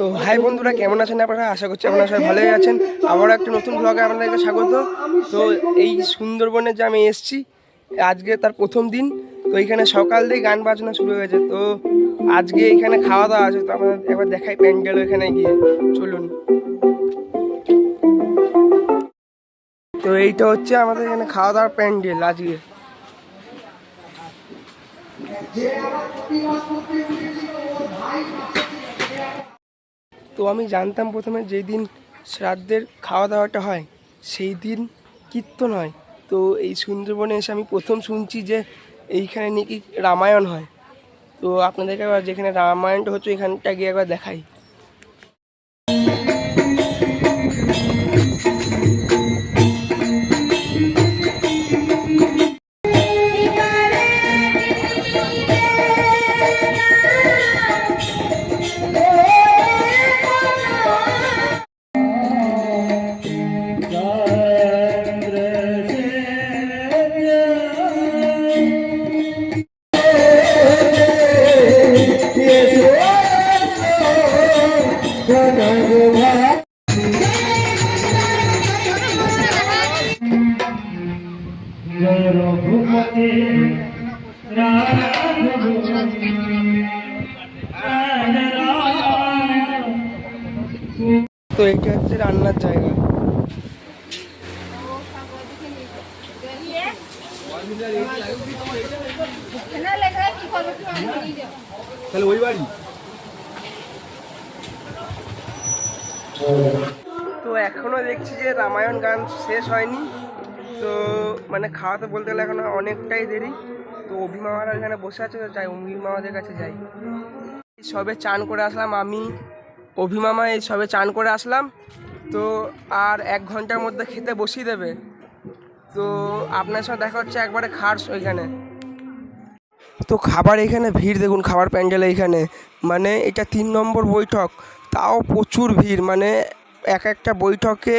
তো হাই বন্ধুরা, কেমন আছেন আপনারা? আশা করছি আপনারা সবাই ভালোই আছেন। আবারও একটা নতুন ব্লগে আপনাদেরকে স্বাগত। তো এই সুন্দরবনে যে আমি এসেছি, আজকে তার প্রথম দিন। তো এখানে সকাল দিয়ে গান বাজনা শুরু হয়ে গেছে তো আজকে এখানে খাওয়া দাওয়া আছে, তো আপনাদের একবার দেখাই প্যান্ডেল এখানে গিয়ে। চলুন। তো এইটা হচ্ছে আমাদের এখানে খাওয়া দাওয়ার প্যান্ডেল আজকে। তো আমি জানতাম প্রথমে যেই দিন শ্রাদ্ধের খাওয়া দাওয়াটা হয় সেই দিন কীর্তন হয়। তো এই সুন্দরবনে এসে আমি প্রথম শুনছি যে এইখানে নাকি রামায়ণ হয়। তো আপনাদেরকে যেখানে রামায়ণটা হচ্ছে এখানটা গিয়ে একবার দেখাই। তো এটা হচ্ছে রান্নার জায়গা। তাহলে ওই বাড়ি। তো এখনও দেখছি যে রামায়ণ গান শেষ হয়নি। তো মানে খাওয়াতে বলতে গেলে এখনও অনেকটাই দেরি। তো অভিমামারা এখানে বসে আছে তো যাই অভিমামাদের কাছে যাই। সবে চান করে আসলাম আমি। অভিমামা এই সবে চান করে আসলাম। তো আর এক ঘণ্টার মধ্যে খেতে বসিয়ে দেবে। তো আপনার সাথে দেখা হচ্ছে একবারে খাস ওইখানে। তো খাবার এখানে ভিড়, দেখুন খাবার প্যান্ডেল এইখানে মানে এটা তিন নম্বর বৈঠক, তাও প্রচুর ভিড়। মানে এক একটা বৈঠকে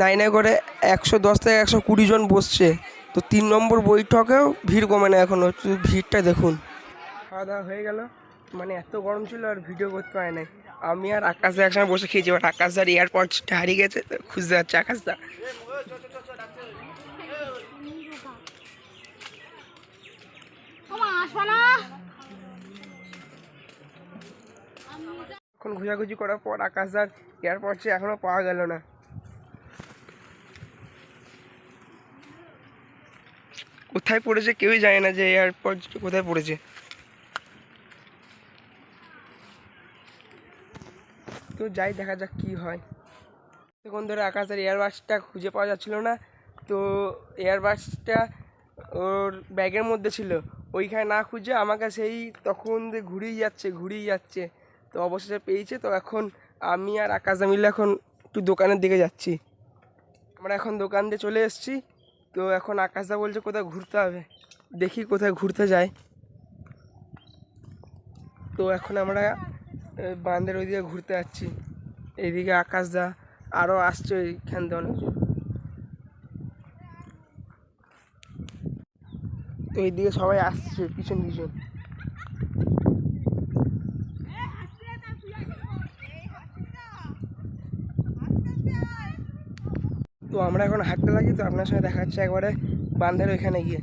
নাই নাই করে একশো দশ থেকে একশো কুড়ি জন বসছে। তো তিন নম্বর বৈঠকেও ভিড় কমে না এখনও ভিড়টা দেখুন। খাওয়া দাওয়া হয়ে গেল। মানে এত গরম ছিল আর ভিডিও করতে হয় নাই আমি আর আকাশদা একসঙ্গে বসে খেয়েছি বাট আকাশদার এয়ারপডসটা হারিয়ে গেছে তো খুঁজতে যাচ্ছে আকাশদা। এখন খোঁজাখুঁজি করার পর আকাশদার এয়ারপডসে এখনও পাওয়া গেল না। কোথায় পড়েছে কেউই জানে না যে এয়ারপড কোথায় পড়েছে। তো যাই, দেখা যাক কি হয়। তখন ধরে আকাশের এয়ারবাসটা খুঁজে পাওয়া যাচ্ছিল না। তো এয়ারবাসটা ওর ব্যাগের মধ্যে ছিল। ওইখানে না খুঁজে আমাকে সেই তখন ঘুরিয়ে যাচ্ছে ঘুরিয়ে যাচ্ছে। তো অবশেষে পেয়েছে। তো এখন আমি আর আকাশদা মিলে এখন একটু দোকানের দিকে যাচ্ছি। আমরা এখন দোকান দিয়ে চলে এসেছি। তো এখন আকাশদা বলছে কোথায় ঘুরতে হবে। দেখি কোথায় ঘুরতে যায়। তো এখন আমরা বাঁধের ওইদিকে ঘুরতে যাচ্ছি। এইদিকে আকাশ আকাশদা আরও আসছে ওইখান দিয়ে অনেকজন তো এইদিকে সবাই আসছে, পিছন পিছন। তো আমরা এখন হাঁটতে লাগি, তো আপনার সঙ্গে দেখা একবারে বাঁধের ওইখানে গিয়ে।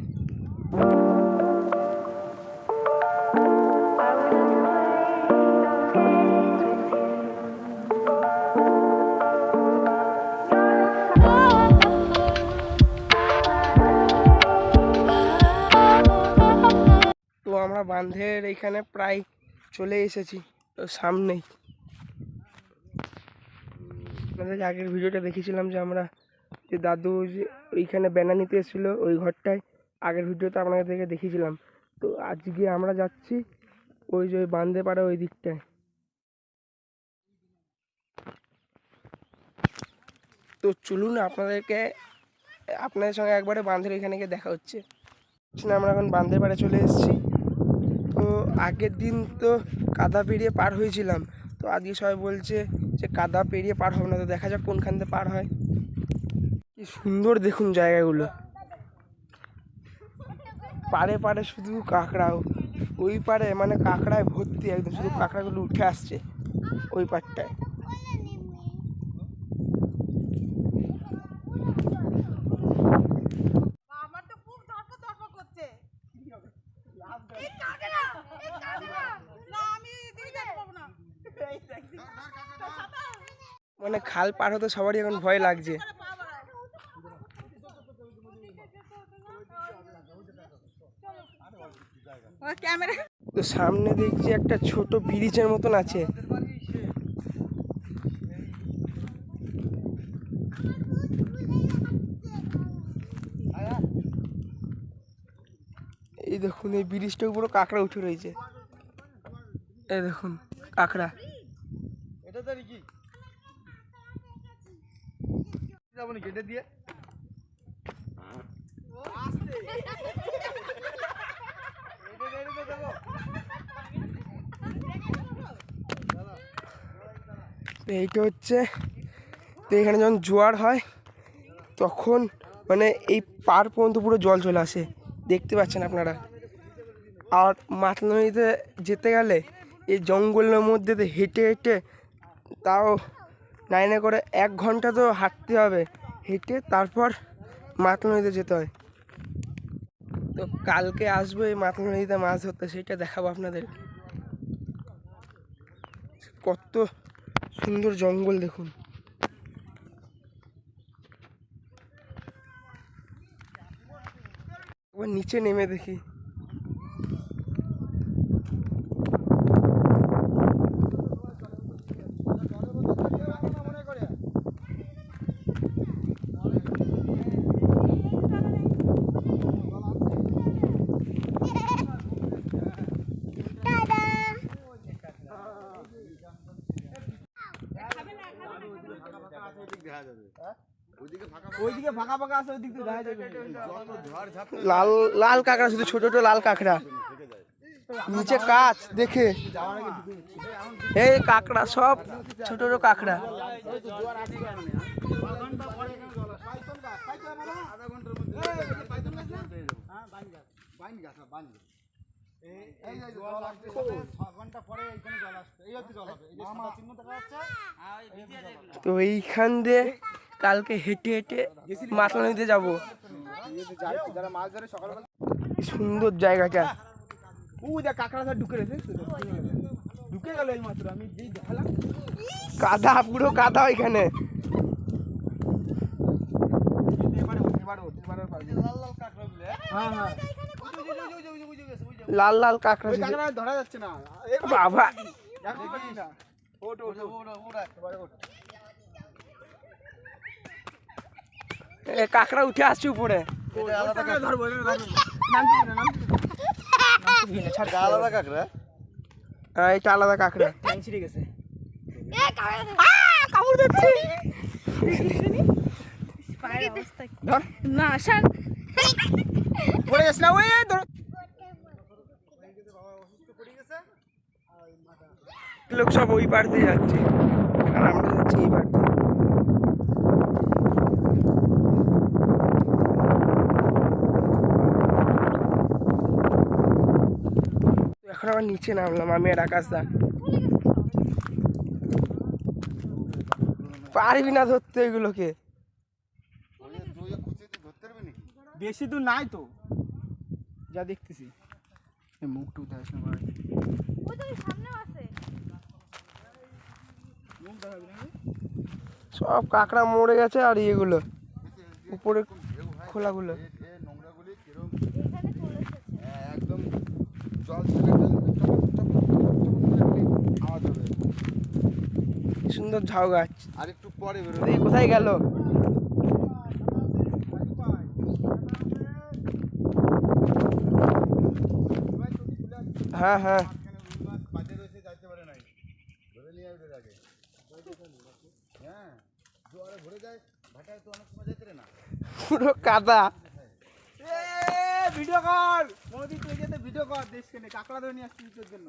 চলে এসেছি, তো সামনেই। আপনাদের আগের ভিডিওটা দেখেছিলাম যে আমরা যে দাদু যে ওইখানে ব্যানার নিতে এসেছিল ওই ঘরটায়, আগের ভিডিওতে আপনাদের থেকে দেখিয়েছিলাম। তো আজকে আমরা যাচ্ছি ওই যে ওই বান্ধে পাড়া ওই দিকটায়। তো চলুন আপনাদেরকে, আপনাদের সঙ্গে একবারে বাঁধের এখানে গিয়ে দেখা হচ্ছে। আমরা এখন বাঁধের পাড়ে চলে এসেছি। আগের দিন তো কাদা পেরিয়ে পার হয়েছিলাম। তো আজকে সবাই বলছে যে কাদা পেরিয়ে পার হবে না, তো দেখা যাক কোনখান থেকে পার হয়। কি সুন্দর দেখুন জায়গাগুলো। পারে পারে শুধু কাঁকড়াও। ওই পারে মানে কাঁকড়ায় ভর্তি একদম, শুধু কাঁকড়াগুলো উঠে আসছে, ওই পাটটায় আমার তো খুব ধর্ম ধর্ম করছে এই কাকেরা, এই কাকেরা। না, আমি এদিকে যেতে পারব না। মানে খাল পার হতে সবারই এখন ভয় লাগছে। তো সামনে দেখছি একটা ছোট ব্রিজের মতন আছে। এই দেখুন এই ব্রিজটার উপরে কাঁকড়া উঠে রয়েছে। এই দেখুন কাঁকড়া এটা তো কি নি কেটে দিয়ে। এইটা হচ্ছে, তো এখানে যখন জোয়ার হয়, তখন মানে এই পার পর্যন্ত পুরো জল চলে আসে। দেখতে পাচ্ছেন আপনারা। আর মাতলা নদীতে যেতে গেলে এই জঙ্গলের মধ্যে হেঁটে হেঁটে তাও লাইনে করে এক ঘণ্টা তো হাঁটতে হবে। হেঁটে তারপর মাতলা নদীতে যেতে হয়। তো কালকে আসব এই মাতলা নদীতে মাছ ধরতে, সেটা দেখাবো আপনাদের। কত সুন্দর জঙ্গল দেখুন। নিচে নেমে দেখি ওইদিকে ফাঁকা ফাঁকা আছে ওইদিক দিয়ে দেখা যাবে যত ঝড় ঝাপ লাল লাল কাঁকড়া শুধু ছোট ছোট লাল কাঁকড়া। নিচে কাচ দেখে। এই কাঁকড়া সব ছোট ছোট কাঁকড়া। তো এইখান দিয়ে কালকে হেঁটে হেঁটে মাতলা নদীতে যাব। যারা মাছ ধরে সকালবেলা সুন্দর জায়গাটা কাদা পুরো কাদা ওইখানে। হ্যাঁ হ্যাঁ। লাল লাল কাঁকড়া ধরা যাচ্ছে না। বাবা। কাঁকড়া উঠে আসছে উপরে। আলাদা কাঁকড়া। হ্যাঁ, এটা আলাদা কাঁকড়া? কামড় দিচ্ছে। ধর। না পড়ে যাস না ওই ধর। লোক সব ওই পার দিয়ে যাচ্ছে। আর আমরা যাচ্ছি এই পার এখন আবার নিচে নামলাম আমি আর আকাশ দা। পারবি না ধরতে এগুলোকে? বেশি দূর নাই তো। যা দেখতেছি। মুখ টুক দেখাস না সব কাঁকড়া মরে গেছে আর এগুলো উপরে খোলাগুলো। এসেছে। একদম। জল ছেড়ে আওয়াজ হবে। সুন্দর ঝাউ গাছ। আর একটু পরে বেরো এই কোথায় গেল? হ্যাঁ হ্যাঁ। বাজে রয়েছে যাইতে পারে নাই ধরে নিয়ে ওদের আগে হ্যাঁ পুরো কাদা। ভিডিও কর। মোদি তুই যেতে ভিডিও কর দেশ কেনে কাঁকড়া ধরে নিয়ে আসছি তোর জন্য।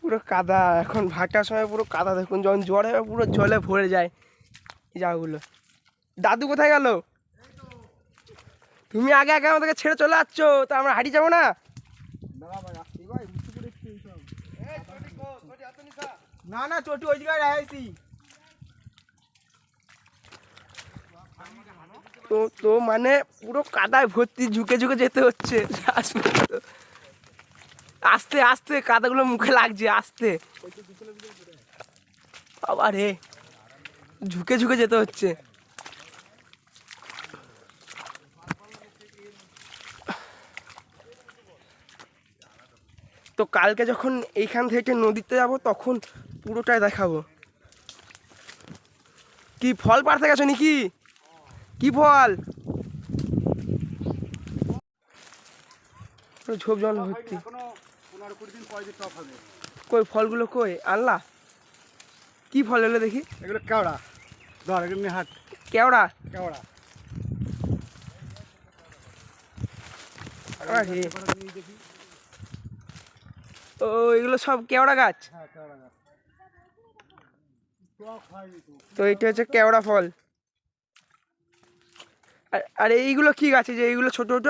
পুরো কাদা এখন ভাটার সময় পুরো কাদা দেখুন যখন জ্বরে পুরো জলে ভরে যায়। এই জায়গাগুলো। দাদু কোথায় গেল? তুমি আগে আগে আমাদেরকে ছেড়ে চলে যাচ্ছ তা আমরা হারিয়ে যাব না? আসছি না। না চটি ওই জায়গায় রাখাইছি তো তো মানে পুরো কাদায় ভর্তি ঝুঁকে ঝুঁকে যেতে হচ্ছে। আস্তে আস্তে কাদাগুলো মুখে লাগছে, আস্তে। আবার ঝুঁকে ঝুঁকে যেতে হচ্ছে। তো কালকে যখন এইখান থেকে নদীতে যাব, তখন পুরোটাই দেখাবো। কি ফল পাড়তে গেছো নাকি? কি ফল? ঝোপ জল ভর্তি। কই ফলগুলো কই? আল্লাহ। কি ফল এলো দেখি? এগুলো কেওড়া। ধর এগুলো হাট। কেওড়া? কেওড়া। ও এগুলো সব কেওড়া গাছ? হ্যাঁ কেওড়া গাছ। তো এটা হচ্ছে কেওড়া ফল। আর এইগুলো কি গাছ? যে এইগুলো ছোট ছোট?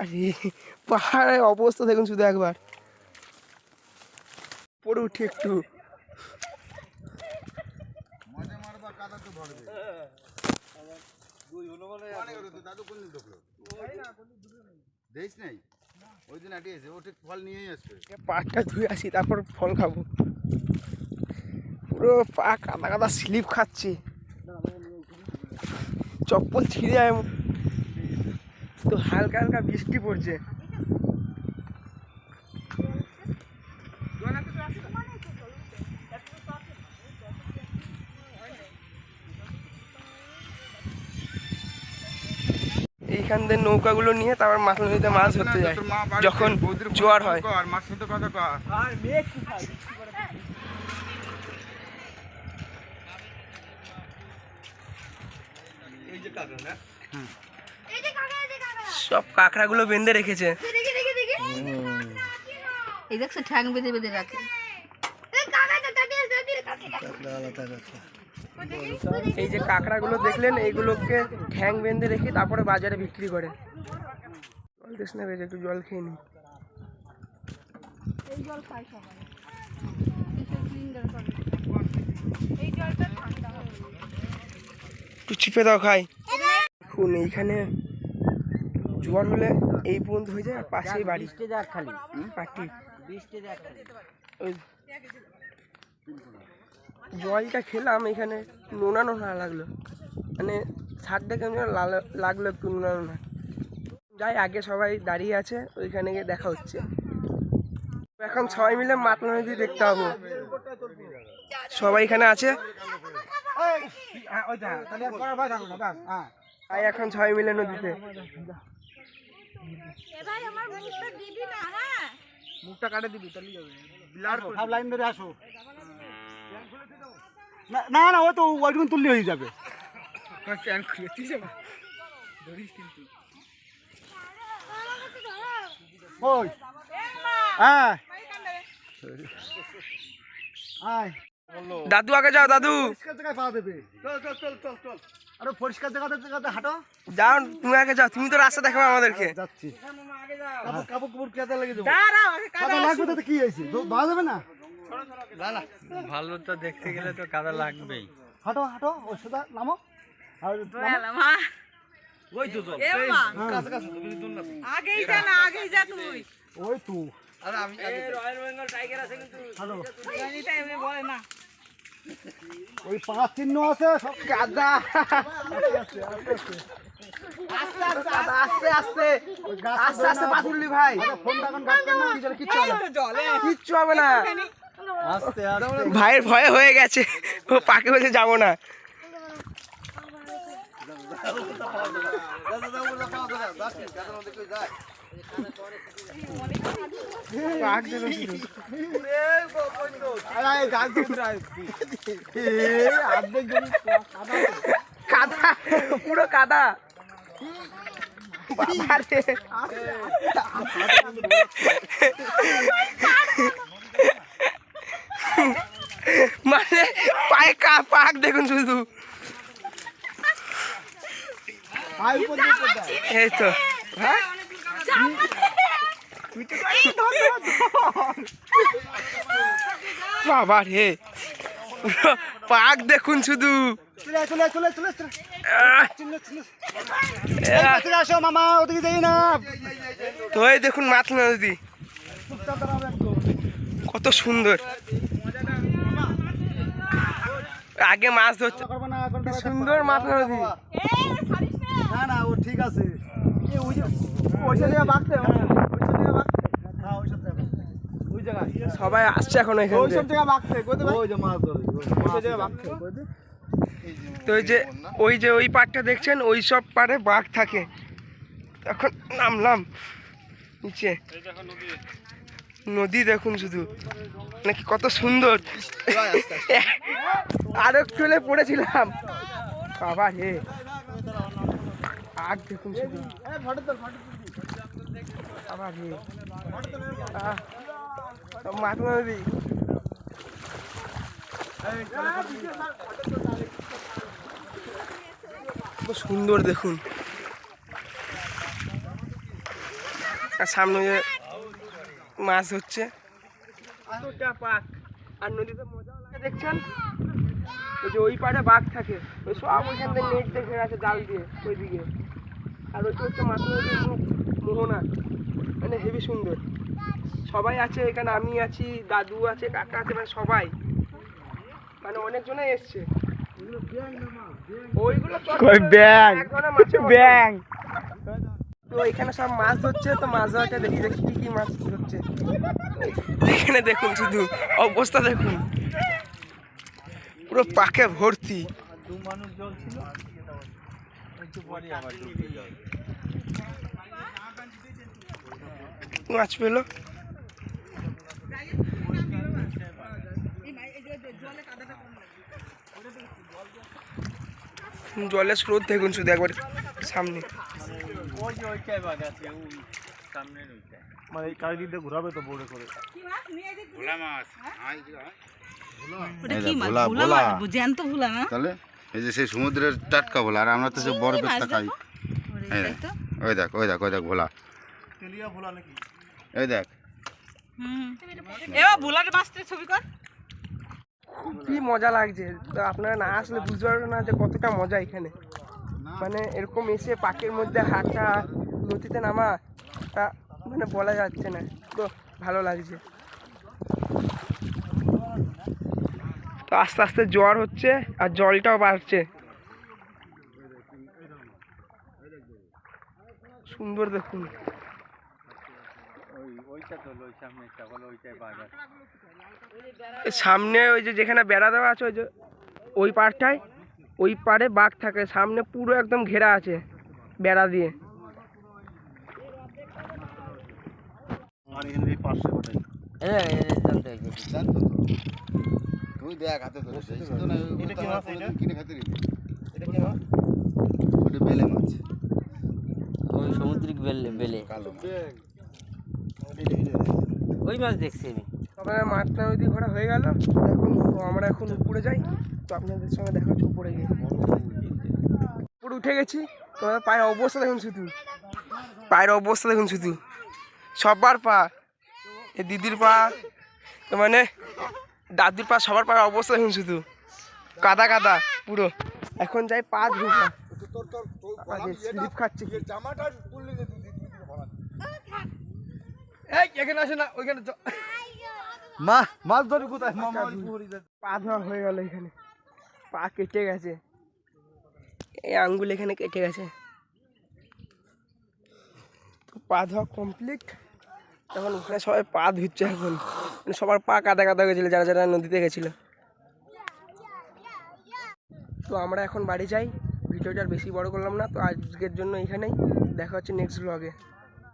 আরে পাহাড়ের অবস্থা দেখুন শুধু একবার। পড়ে উঠি একটু। মজা মারবা কাদা তো ভরবে অনেক হলো তো, দাদু কোনদিন ঢুকলো দেখিস নাই ওই দিন আটিয়েছে ও ঠিক ফল নিয়েই আসবে। পাটা ধুয়ে আসি তারপর ফল খাব। পুরো পা কাদা কাদা স্লিপ খাচ্ছি। চপ্পল ছিঁড়ে যায় তো হালকা হালকা বৃষ্টি পড়ছে। এইখান থেকে নৌকাগুলো নিয়ে তারপর মাছ নদীতে মাছ ধরতে যায়। যখন জোয়ার হয়। আর মার সাথে কথা কর এই যে কাকা এই যে কাকা সব কাঁকড়াগুলো বেঁধে রেখেছে। দেখি দেখি দেখি এই দেখছ ঠ্যাং বেঁধে বেঁধে রাখে। এই যে কাঁকড়াগুলো দেখলেন এইগুলোকে ঠ্যাং বেঁধে রেখে তারপরে বাজারে বিক্রি করে। জল তেস না একটু জল খেয়ে নি। এই জল খাই সবাই। সিলিন্ডার করে এই জলটা ঠান্ডা হবে। একটু চিপে দাও খাই। দেখুন এইখানে জোয়ার হলে এই পর্যন্ত হয়ে যায় আর পাশেই বাড়ি। হুম, পাটি। ওই জলটা খেলাম এখানে নোনা নোনা লাগল। মানে ছাদটা কেমন লাগল একটু নোনা নোনা যাই আগে সবাই দাঁড়িয়ে আছে ওইখানে গিয়ে দেখা হচ্ছে। এখন সবাই মিলে মাতলা নদী দেখতে হবে। সবাই এখানে আছে। তাই এখন সবাই মিলে নদীতে। এবার মুখটা না? হ্যাঁ। কাটে দিবি তাহলে যাবে। সব লাইন ধরে আসো। না না না ও তো ওইটুকুন তুললে হয়ে যাবে। ফ্যান খুলে তুই যাবা। ধরিস কিন্তু। ওই। হ্যাঁ আয়। দাদু আগে যাও দাদু। চল চল চল চল চল। আরে পরিষ্কার জায়গাতে জায়গাতে হাঁটো। যাও তুমি আগে যাও তুমি তো রাস্তা দেখাবে আমাদেরকে। যাচ্ছি। কাপড় কাপড় কাপড় কেটে লেগে দেবো কাদা লাগবে তাতে কি হয়েছে? বাধা যাবে না? ভালো তো দেখতে গেলে তো কাদা লাগবেই। হাঁটো হাঁটো ওই সোজা নামো। আর নামো। ওই তো জল হ্যাঁ, আগেই যা না আগেই যা তুই ওই তো। রয়্যাল বেঙ্গল টাইগার আছে কিন্তু। হাঁটো এটা এমনি বলে না ওই পাঁচ চিহ্ন আছে সব কাদা আস্তে আস্তে আস্তে আস্তে ওই গাছ আস্তে আস্তে পা তুললি ভাই ফোনটা এখন কিচ্ছু হবে না কিচ্ছু হবে না ভাইয়ের ভয়ে হয়ে গেছে ও পাকে বলছে যাব না। কাদা পুরো কাদা। মানে পায়ে কা পাক দেখুন শুধু এই তো হ্যাঁ বাবা রে। পাক দেখুন শুধু। চলে মামা ওদিকে না। দেখুন মাতল নদী। কত সুন্দর। আগে মাছ ধরছে সুন্দর মাতল নদী। না না ও ঠিক আছে। হ্যাঁ। ওই জায়গায় সবাই আসছে এখন এখান ওই সব থেকে জায়গায় ওই যে মাছ ধরে ওই জায়গায় বাঁকতে তো ওই যে ওই যে ওই পাটটা দেখছেন ওই সব পাড়ে বাঘ থাকে। এখন নামলাম নিচে। নদী দেখুন শুধু। নাকি কত সুন্দর। আর হলে পড়েছিলাম। বাবা হে আর দেখুন শুধু। সুন্দর দেখুন। আর সামনে যে মাছ হচ্ছে আর নদীতে মজা লাগে, দেখছেন? ওই যে ওই পাড়ে বাঘ থাকে। ওই সব ওইখান থেকে নেট ঘেরা আছে জাল দিয়ে, ওইদিকে। আর ওইটা হচ্ছে মাছ মোহনা মানে হেবি সুন্দর। সবাই আছে এখানে আমি আছি দাদু আছে কাকা আছে মানে সবাই। মানে অনেকজনে এসছে। ওইগুলো ব্যাং? ব্যাং তো এখানে সব মাছ ধরছে তো মাছ ধরাটা দেখি দেখি কি কি মাছ ধরছে। এখানে দেখুন শুধু অবস্থা দেখুন। পুরো পাকে ভর্তি। দু মানুষ জল ছিল। একটু পরে আবার ডুবে জল মাছ পেল। জলের স্রোত দেখুন শুধু একবার সামনে। মানে এই চারিদিক দিয়ে ঘোরাবে তো বোর্ডে করে। কি মাছ। ভোলা মাছ ওটা এই কি দেখ, মাছ? ভোলা, ভোলা ভোলা। মাছ? জ্যান্ত ভোলা না? তাহলে এই যে সেই সমুদ্রের টাটকা ভোলা আর আমরা তো সে বরফের খাই। হ্যাঁ। ওই দেখ ওই দেখ ওই দেখ ভোলা। এই দেখ। এবার ভোলার মাছটা ছবি কর। কি মজা লাগছে। তো আপনারা না আসলে বুঝতে পারবেন না যে কতটা মজা এখানে। মানে এরকম এসে পাকের মধ্যে হাঁটা নদীতে নামা তা মানে বলা যাচ্ছে না। তো ভালো লাগছে। তো আস্তে আস্তে জ্বর হচ্ছে আর জলটাও বাড়ছে। সুন্দর দেখুন ওই ওইটা তো ওই সামনেটা বলো ওইটাই বাঘ আছে এর সামনে ওই যে যেখানে বেড়া দেওয়া আছে ওই যে ওই পাড়টায় ওই পাড়ে বাঘ থাকে সামনে পুরো একদম ঘেরা আছে বেড়া দিয়ে। তুই দেখ হাতে ধরে সেই তো না এটা কি মাছ এটা কিনে খেতে এটা কি মাছ ওটা বেলে মাছ? ওই সমুদ্রিক বেলে বেলে। কালো মাছ। ওই মাছ দেখছি আমি। সকালে মাঠটা নদী ঘোরা হয়ে গেল। এখন তো আমরা এখন উপরে যাই। তো আপনাদের সঙ্গে দেখা হচ্ছে উপরে গিয়ে। উপরে উঠে গেছি। তোমাদের পায়ের অবস্থা দেখুন শুধু। পায়ের অবস্থা দেখুন শুধু। সবার পা। এ দিদির পা। তো মানে দাদির পা সবার পায়ের অবস্থা দেখুন শুধু। কাদা কাদা পুরো। এখন যাই পা ধুবো তোর তোর তোর স্লিপ খাচ্ছে। কি জামাটা তুললি যে তুই তুই ভরা এই, এখানে আসে না, ওইখানে মাছ কোথায়? পা ধোয়া হয়ে এখানে। পা কেটে গেছে। এই আঙ্গুল এখানে কেটে গেছে। পা ধোয়া কমপ্লিট সবাই পা ধুচ্ছে এখন। মানে সবার পা কাদা কাদা গেছিল, যারা যারা নদীতে গেছিল। তো আমরা এখন বাড়ি যাই। ভিডিওটা বেশি বড় করলাম না, তো আজকের জন্য এখানেই। দেখা হচ্ছে নেক্সট ব্লগে